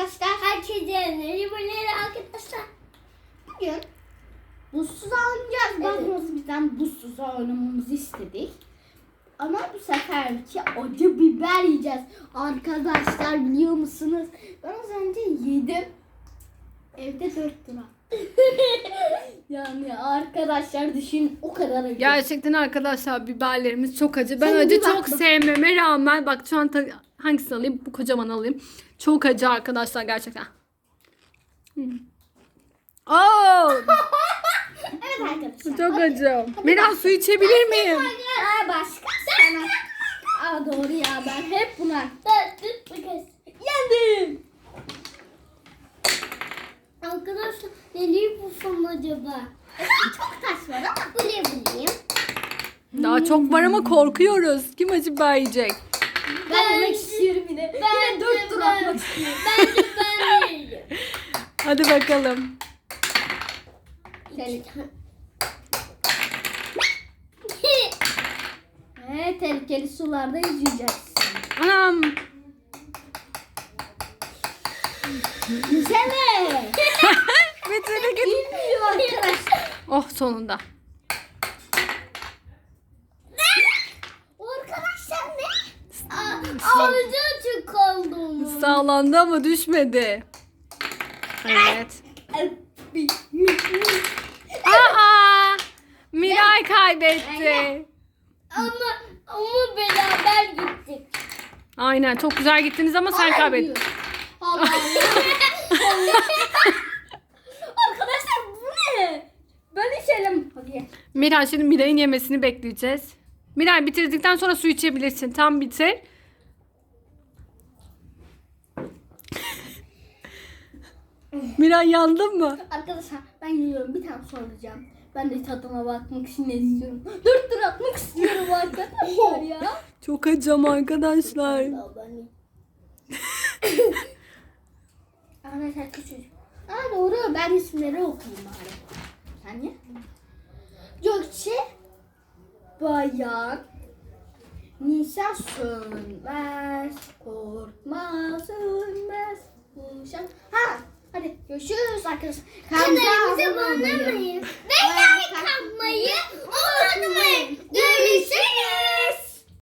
arkadaşlar. Herkese merhabalar arkadaşlar. Bugün buzsuz oynayacağız. Evet. Babamız bizden buzsuz oynamamızı istedik. Ama bu seferki acı biber yiyeceğiz. Arkadaşlar biliyor musunuz? Ben az önce yedim. Evde 4 lira. yani arkadaşlar düşün o kadar acı. Gerçekten arkadaşlar biberlerimiz çok acı. Ben Sen acı çok bak. sevmeme rağmen bak şu an hangisini alayım? Bu kocaman alayım. Çok acı arkadaşlar gerçekten. Hmm. Oo, Evet arkadaşlar. çok acı. Miran su içebilir miyim? Aa, başka sana. Aa, doğru ya ben hep buna. Yendim. Arkadaşlar neleri bulsam acaba? Çok taş var ama. Bu ne bulayım? Daha çok var ama korkuyoruz. Kim acı biber yiyecek? Yine. 4 tur ben- atmak istiyorum. Bence ben yerim. Hadi bakalım. Tehlike. Evet, tehlikeli sularda yüzeceksin. Anam. Yüzeme. Bitirdi git. Bilmiyor arkadaşlar. Oh sonunda. Arkadaşlar ne? Kaldım. Sağlandı ama düşmedi. Evet. Aa! Miray kaybetti. Ama ama beraber gittik. Aynen çok güzel gittiniz ama sen kaybettin. Arkadaşlar bu ne? Ben içelim. Hadi. Miray şimdi Miray'ın yemesini bekleyeceğiz. Miray bitirdikten sonra su içebilirsin. Tam bitir. Miray yandın mı? Arkadaşlar ben yiyorum bir tane soracağım. Ben de tadına bakmak için ne istiyorum. Dört tur atmak istiyorum arkadaşlar ya. Çok acım arkadaşlar. Arkadaşlar küçücük. Aa doğru ben isimleri okuyayım bari. Sen ye. Gökçe Bayan Nisa sönmez Korkma sönmez Uşak Ha hadi görüşürüz arkadaşlar. Kanalımıza abone olmayı ve.